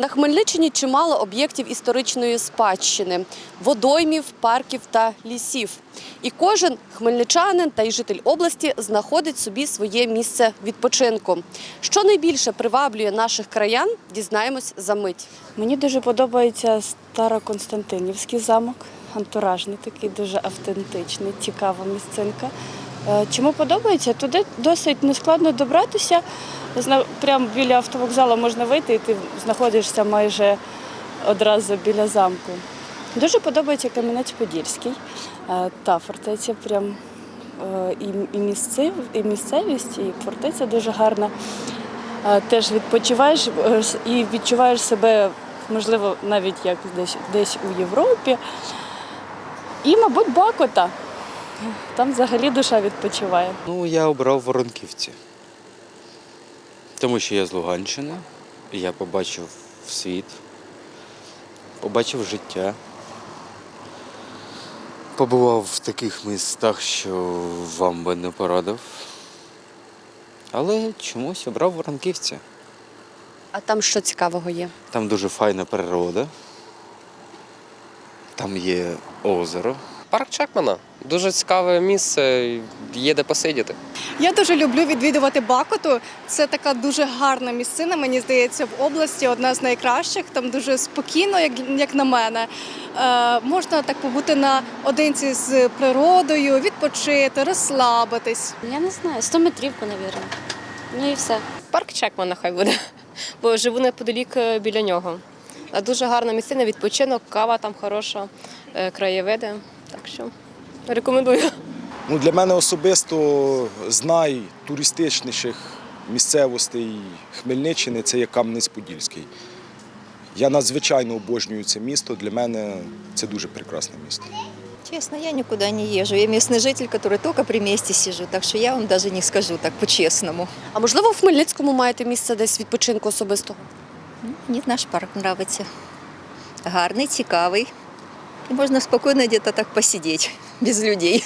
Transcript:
На Хмельниччині чимало об'єктів історичної спадщини, водоймів, парків та лісів. І кожен хмельничанин та й житель області знаходить собі своє місце відпочинку. Що найбільше приваблює наших краян, дізнаємось за мить. Мені дуже подобається Староконстантинівський замок, антуражний такий, дуже автентичний, цікава місцинка. Е, Чому подобається? Туди досить нескладно добратися. Прямо біля автовокзалу можна вийти, і ти знаходишся майже одразу біля замку. Дуже подобається Кам'янець-Подільський. Е, Та фортеця прям е, і, і, місцев, і місцевість, і фортеця дуже гарна. Теж відпочиваєш і відчуваєш себе, можливо, навіть як десь, десь у Європі. І, мабуть, Бакота. Там взагалі душа відпочиває. Ну, я обрав Воронківці. Тому що я з Луганщини, я побачив світ, побачив життя. Побував в таких містах, що вам би не порадив. Але чомусь обрав Воронківці. А там що цікавого є? Там дуже файна природа. Там є озеро. Парк Чекмана дуже цікаве місце, є де посидіти. Я дуже люблю відвідувати Бакоту. Це така дуже гарна місцина, мені здається, в області одна з найкращих. Там дуже спокійно, як, як на мене. Е, можна так побути наодинці з природою, відпочити, розслабитись. Я не знаю, 100 метрівку, мабуть. Ну і все. Парк Чекмана хай буде, бо живу неподалік е, біля нього. Дуже гарна місцина, відпочинок, кава там хороша, е, краєвиди. Так що рекомендую. Ну, для мене особисто з найтуристичніших місцевостей Хмельниччини це є Кам'янець-Подільський. Я надзвичайно обожнюю це місто. Для мене це дуже прекрасне місто. Честно, я никуда не езжу. Я местный житель, который только при месте сижу, так что я вам даже не скажу так по-честному. А можливо, в Хмельницькому маєте місце десь відпочинку особистого? Мені наш парк нравится. Гарний, цікавий. І можна спокійно десь так посидіти, без людей.